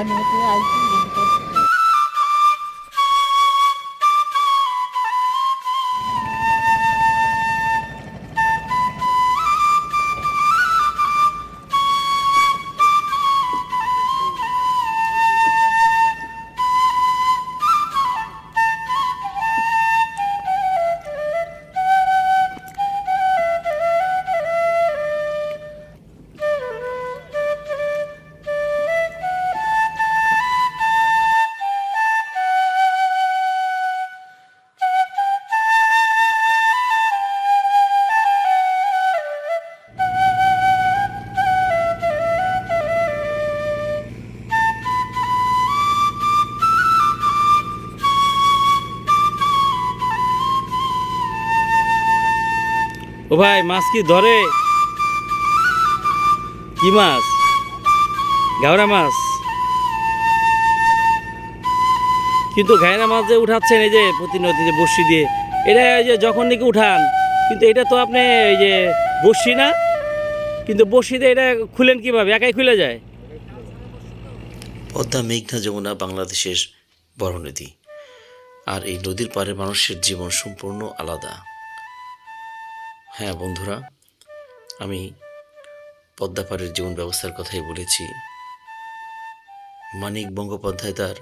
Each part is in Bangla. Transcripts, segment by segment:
Marinho que ও ভাই, মাছ কি ধরে? কি মাছ? গাওরা মাছ। কিন্তু ঘায়রা মাছ যে উঠাচ্ছেন এই যে প্রতিনিয়ত যে বড়শি দিয়ে, এটা এই যে যখন নাকি উঠান, কিন্তু এটা তো আপনি এই যে বড়শি না, কিন্তু বড়শিতে এটা খুলেন কীভাবে? একাই খুলে যায়? পদ্মা মেঘনা যমুনা বাংলাদেশের বড় নদী আর এই নদীর পারে মানুষের জীবন সম্পূর্ণ আলাদা। হ্যাঁ বন্ধুরা, আমি পদ্মা পাড়ের জীবন ব্যবস্থার কথাই বলেছি। মানিক বন্দ্যোপাধ্যায় তার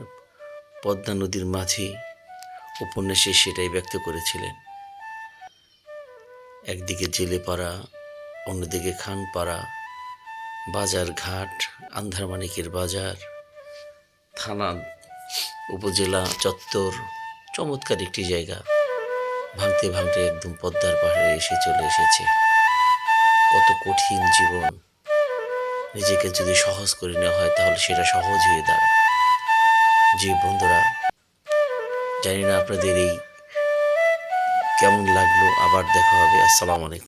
পদ্মা নদীর মাঝে উপন্যাসে সেটাই ব্যক্ত করেছিলেন। একদিকে জেলে পাড়া অন্যদিকে খানপাড়া, বাজার ঘাট, আন্ধারমানিকের বাজার, থানা, উপজেলা চত্বর, চমৎকার একটি জায়গা। ভাঙতে ভাঙতে একদম পদ্মার পাহাড়ে এসে চলে এসেছে। কত কঠিন জীবন। নিজেকে যদি সহজ করে নেওয়া হয়, তাহলে সেটা সহজ হয়ে দাঁড়ায়। যে বন্ধুরা, জানি না আপনাদের এই কেমন লাগল, আবার দেখা হবে। আসসালামু আলাইকুম।